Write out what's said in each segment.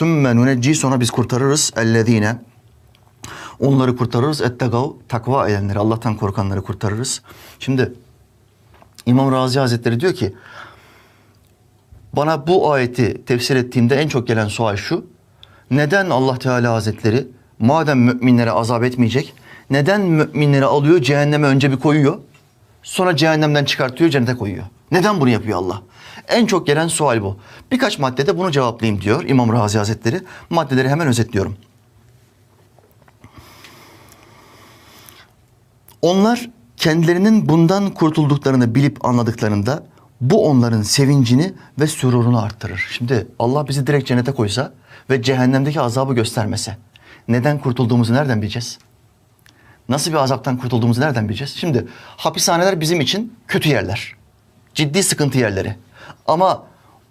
Sümme nunecci sonra biz kurtarırız ellezine. Onları kurtarırız. Ettegav takva edenleri, Allah'tan korkanları kurtarırız. Şimdi İmam Razi Hazretleri diyor ki bana bu ayeti tefsir ettiğimde en çok gelen sual şu. Neden Allah Teala Hazretleri madem müminlere azap etmeyecek neden müminleri alıyor cehenneme önce bir koyuyor sonra cehennemden çıkartıyor cennete koyuyor. Neden bunu yapıyor Allah? En çok gelen sual bu. Birkaç maddede bunu cevaplayayım diyor İmam Razi Hazretleri. Maddeleri hemen özetliyorum. Onlar kendilerinin bundan kurtulduklarını bilip anladıklarında bu onların sevincini ve sürurunu arttırır. Şimdi Allah bizi direkt cennete koysa ve cehennemdeki azabı göstermese neden kurtulduğumuzu nereden bileceğiz? Nasıl bir azaptan kurtulduğumuzu nereden bileceğiz? Şimdi hapishaneler bizim için kötü yerler. Ciddi sıkıntı yerleri. Ama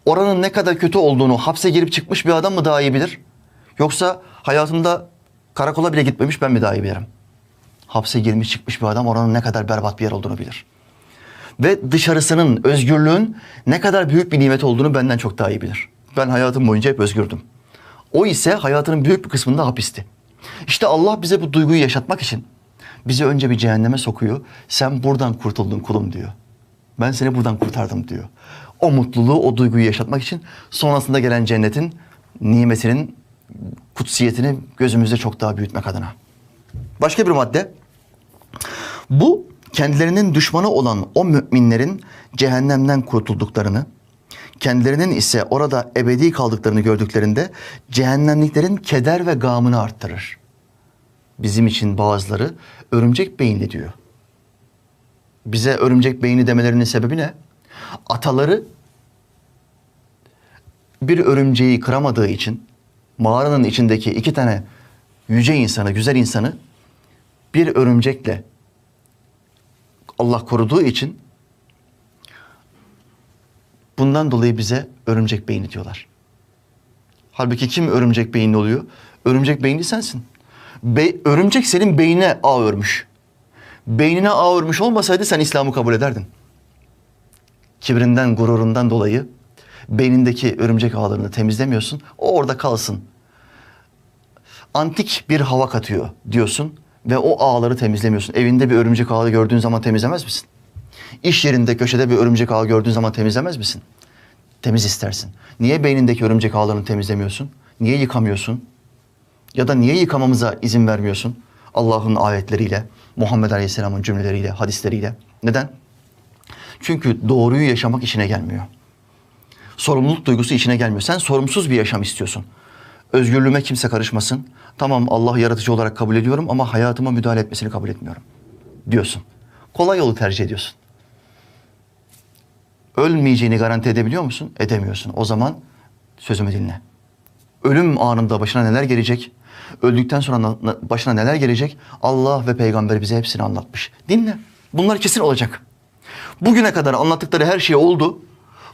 oranın ne kadar kötü olduğunu hapse girip çıkmış bir adam mı daha iyi bilir? Yoksa hayatında karakola bile gitmemiş ben mi daha iyi bilirim? Hapse girmiş çıkmış bir adam oranın ne kadar berbat bir yer olduğunu bilir. Ve dışarısının, özgürlüğün ne kadar büyük bir nimet olduğunu benden çok daha iyi bilir. Ben hayatım boyunca hep özgürdüm. O ise hayatının büyük bir kısmında hapisti. İşte Allah bize bu duyguyu yaşatmak için bizi önce bir cehenneme sokuyor. Sen buradan kurtuldun kulum diyor. Ben seni buradan kurtardım diyor. O mutluluğu, o duyguyu yaşatmak için sonrasında gelen cennetin nimetinin kutsiyetini gözümüzde çok daha büyütmek adına. Başka bir madde. Bu kendilerinin düşmanı olan o müminlerin cehennemden kurtulduklarını, kendilerinin ise orada ebedi kaldıklarını gördüklerinde cehennemliklerin keder ve gamını arttırır. Bizim için bazıları örümcek beyinli diyor. Bize örümcek beyni demelerinin sebebi ne? Ataları bir örümceği kıramadığı için mağaranın içindeki iki tane yüce insanı, güzel insanı bir örümcekle Allah koruduğu için bundan dolayı bize örümcek beyni diyorlar. Halbuki kim örümcek beyinli oluyor? Örümcek beyinli sensin. Be örümcek senin beynine ağ örmüş. Beynine ağ örmüş olmasaydı sen İslam'ı kabul ederdin. Kibrinden, gururundan dolayı beynindeki örümcek ağlarını temizlemiyorsun. O orada kalsın. Antik bir hava katıyor diyorsun ve o ağları temizlemiyorsun. Evinde bir örümcek ağı gördüğün zaman temizlemez misin? İş yerinde köşede bir örümcek ağı gördüğün zaman temizlemez misin? Temiz istersin. Niye beynindeki örümcek ağlarını temizlemiyorsun? Niye yıkamıyorsun? Ya da niye yıkamamıza izin vermiyorsun? Allah'ın ayetleriyle, Muhammed Aleyhisselam'ın cümleleriyle, hadisleriyle. Neden? Çünkü doğruyu yaşamak işine gelmiyor. Sorumluluk duygusu işine gelmiyor. Sen sorumsuz bir yaşam istiyorsun. Özgürlüğüme kimse karışmasın. Tamam Allah yaratıcı olarak kabul ediyorum ama hayatıma müdahale etmesini kabul etmiyorum. Diyorsun. Kolay yolu tercih ediyorsun. Ölmeyeceğini garanti edebiliyor musun? Edemiyorsun. O zaman sözümü dinle. Ölüm anında başına neler gelecek? Öldükten sonra na- na- başına neler gelecek? Allah ve peygamber bize hepsini anlatmış. Dinle. Bunlar kesin olacak. Bugüne kadar anlattıkları her şey oldu.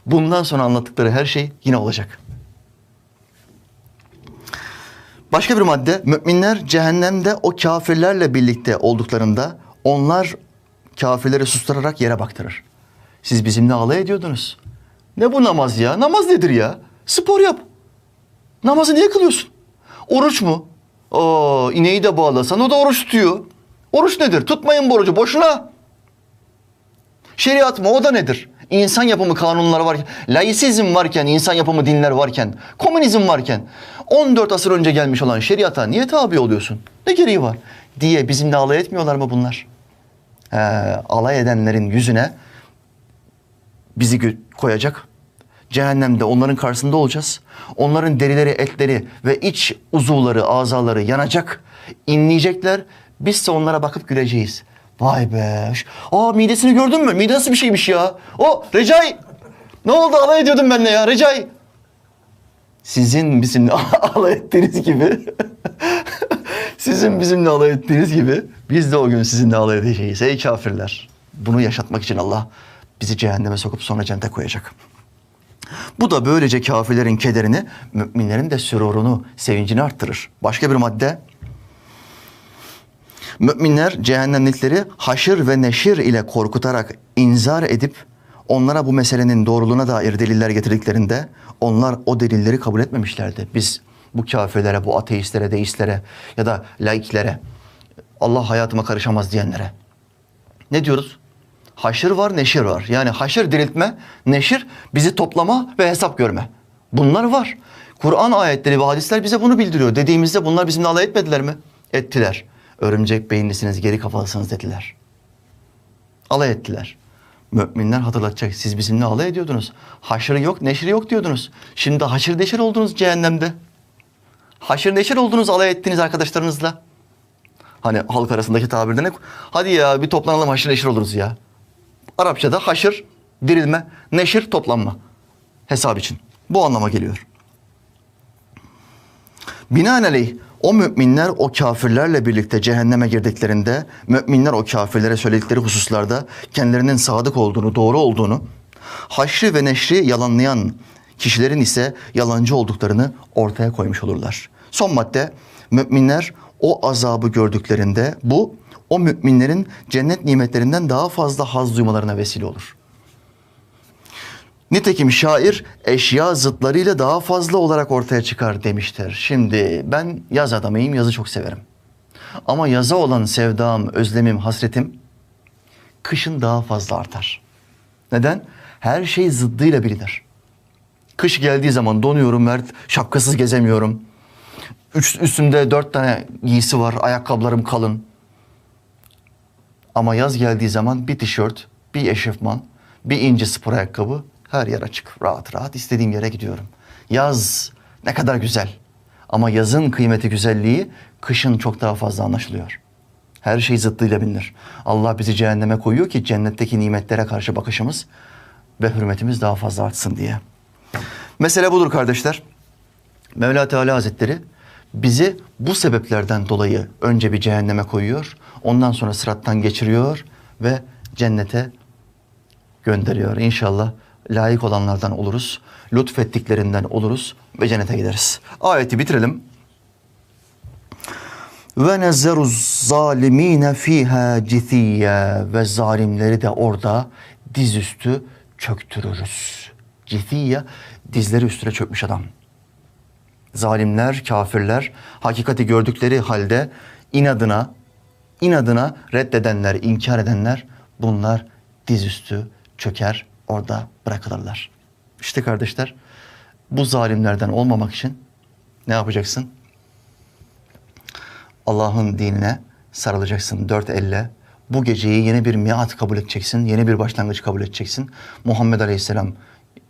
Bundan sonra anlattıkları her şey yine olacak. Başka bir madde, müminler cehennemde o kafirlerle birlikte olduklarında onlar kafirleri susturarak yere baktırır. Siz bizimle alay ediyordunuz. Ne bu namaz ya? Namaz nedir ya? Spor yap. Namazı niye kılıyorsun? Oruç mu? Aa, ineği de bağlasan o da oruç tutuyor. Oruç nedir? Tutmayın bu orucu boşuna. Şeriat mı? O da nedir? İnsan yapımı kanunlar varken, laisizm varken, insan yapımı dinler varken, komünizm varken 14 asır önce gelmiş olan şeriata niye tabi oluyorsun? Ne gereği var? Diye bizimle alay etmiyorlar mı bunlar? He, alay edenlerin yüzüne bizi koyacak. Cehennemde onların karşısında olacağız. Onların derileri, etleri ve iç uzuvları, azaları yanacak. inleyecekler. Biz ise onlara bakıp güleceğiz. Vay be. Aa midesini gördün mü? Mide nasıl bir şeymiş ya? O Recai. Ne oldu alay ediyordun benimle ya Recai. Sizin bizimle alay ettiğiniz gibi. sizin bizimle alay ettiğiniz gibi biz de o gün sizinle alay edeceğiz. Ey kafirler. Bunu yaşatmak için Allah bizi cehenneme sokup sonra cennete koyacak. Bu da böylece kafirlerin kederini, müminlerin de sürurunu, sevincini arttırır. Başka bir madde. Müminler cehennemlikleri haşır ve neşir ile korkutarak inzar edip onlara bu meselenin doğruluğuna dair deliller getirdiklerinde onlar o delilleri kabul etmemişlerdi. Biz Bu kafirlere, bu ateistlere, deistlere ya da laiklere Allah hayatıma karışamaz diyenlere. Ne diyoruz? Haşır var, neşir var. Yani haşır diriltme, neşir bizi toplama ve hesap görme. Bunlar var. Kur'an ayetleri ve hadisler bize bunu bildiriyor. Dediğimizde bunlar bizimle alay etmediler mi? Ettiler. Örümcek beyinlisiniz, geri kafalısınız dediler. Alay ettiler. Müminler hatırlatacak. Siz bizimle alay ediyordunuz. Haşırı yok, neşri yok diyordunuz. Şimdi haşır neşir oldunuz cehennemde. Haşır neşir oldunuz alay ettiğiniz arkadaşlarınızla. Hani halk arasındaki tabirde ne? Hadi ya bir toplanalım haşır neşir oluruz ya. Arapçada haşır, dirilme, neşir, toplanma. Hesap için. Bu anlama geliyor. Binaenaleyh o müminler o kafirlerle birlikte cehenneme girdiklerinde müminler o kafirlere söyledikleri hususlarda kendilerinin sadık olduğunu, doğru olduğunu, haşrı ve neşri yalanlayan kişilerin ise yalancı olduklarını ortaya koymuş olurlar. Son madde müminler o azabı gördüklerinde bu o müminlerin cennet nimetlerinden daha fazla haz duymalarına vesile olur. Nitekim şair eşya zıtlarıyla daha fazla olarak ortaya çıkar demiştir. Şimdi ben yaz adamıyım, yazı çok severim. Ama yaza olan sevdam, özlemim, hasretim kışın daha fazla artar. Neden? Her şey zıddıyla bilinir. Kış geldiği zaman donuyorum Mert, şapkasız gezemiyorum. Üst, üstümde dört tane giysi var, ayakkabılarım kalın. Ama yaz geldiği zaman bir tişört, bir eşofman, bir ince spor ayakkabı, her yer açık. Rahat rahat istediğim yere gidiyorum. Yaz ne kadar güzel. Ama yazın kıymeti güzelliği kışın çok daha fazla anlaşılıyor. Her şey zıttıyla bilinir. Allah bizi cehenneme koyuyor ki cennetteki nimetlere karşı bakışımız ve hürmetimiz daha fazla artsın diye. Mesele budur kardeşler. Mevla Teala Hazretleri bizi bu sebeplerden dolayı önce bir cehenneme koyuyor. Ondan sonra sırattan geçiriyor ve cennete gönderiyor. İnşallah layık olanlardan oluruz. Lütfettiklerinden oluruz ve cennete gideriz. Ayeti bitirelim. Ve nezzeru zalimine fiha cithiyye ve zalimleri de orada dizüstü çöktürürüz. Cithiyye dizleri üstüne çökmüş adam. Zalimler, kafirler hakikati gördükleri halde inadına inadına reddedenler, inkar edenler bunlar dizüstü çöker orada bırakılırlar. İşte kardeşler bu zalimlerden olmamak için ne yapacaksın? Allah'ın dinine sarılacaksın dört elle. Bu geceyi yeni bir miat kabul edeceksin. Yeni bir başlangıç kabul edeceksin. Muhammed Aleyhisselam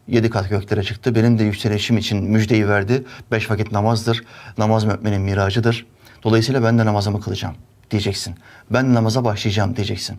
yedi kat göklere çıktı. Benim de yükselişim için müjdeyi verdi. Beş vakit namazdır. Namaz müminin miracıdır. Dolayısıyla ben de namazımı kılacağım diyeceksin. Ben namaza başlayacağım diyeceksin.